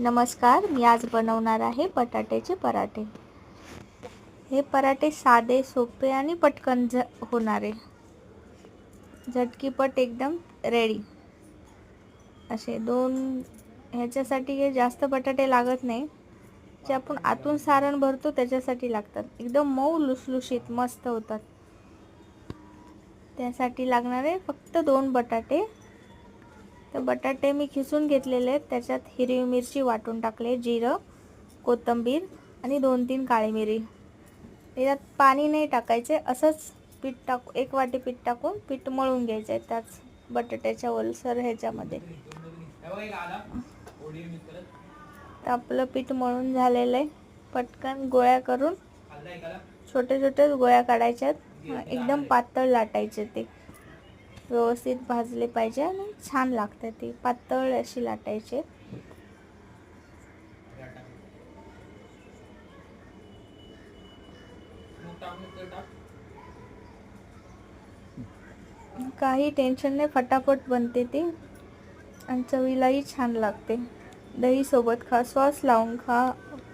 नमस्कार मी आज बनवणार आहे बटाट्याचे पराठे. हे पराठे साधे सोपे आणि पटकन झ होणारे झटकीपट एकदम रेडी असे दोन ह्याच्यासाठी हे जास्त बटाटे लागत नाही. जे आपण आतून सारण भरतो त्याच्यासाठी लागतात. एकदम मऊ लुसलुशीत मस्त होतात. त्यासाठी लागणारे फक्त दोन बटाटे. तर बटाटे मी खिसून घेतलेले आहेत. त्याच्यात हिरवी मिरची वाटून टाकले जिरं कोथिंबीर आणि दोन तीन काळी मिरी. त्याच्यात पाणी नाही टाकायचे असंच पीठ टाकू एक वाटी पीठ टाकून पीठ मळून घ्यायचं आहे त्याच बटाट्याच्या ओलसर ह्याच्यामध्ये. तर आपलं पीठ मळून झालेलं आहे. पटकन गोळ्या करून छोटे छोटे गोळ्या काढायच्यात एकदम पातळ लाटायचे ते. व्यवस्थित भाजले पाहिजे आणि छान लागते ती. पातळ अशी लाटायचे. काही टेन्शन नाही फटाफट बनते ती. आणि चवीलाही छान लागते. दही सोबत खा सॉस लावून खा.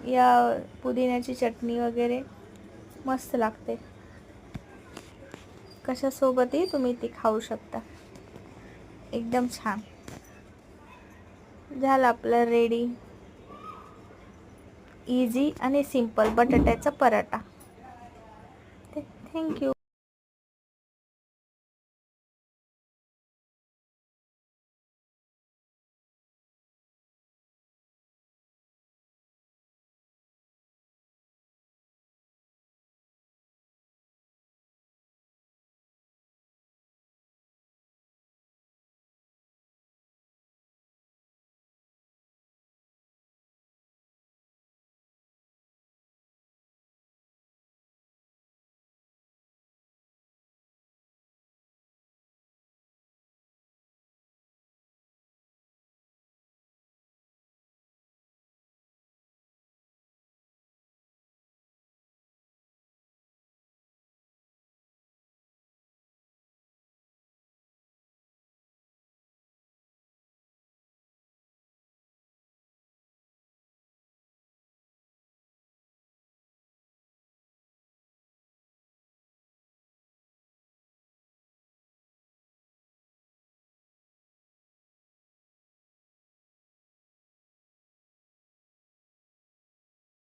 या पुदिन्याची चटणी वगैरे मस्त लागते. कशासोबतही तुम्ही ती खाऊ शकता. एकदम छान. झालं आपलं रेडी इझी आणि सिंपल बटाट्याचा पराठा. थँक्यू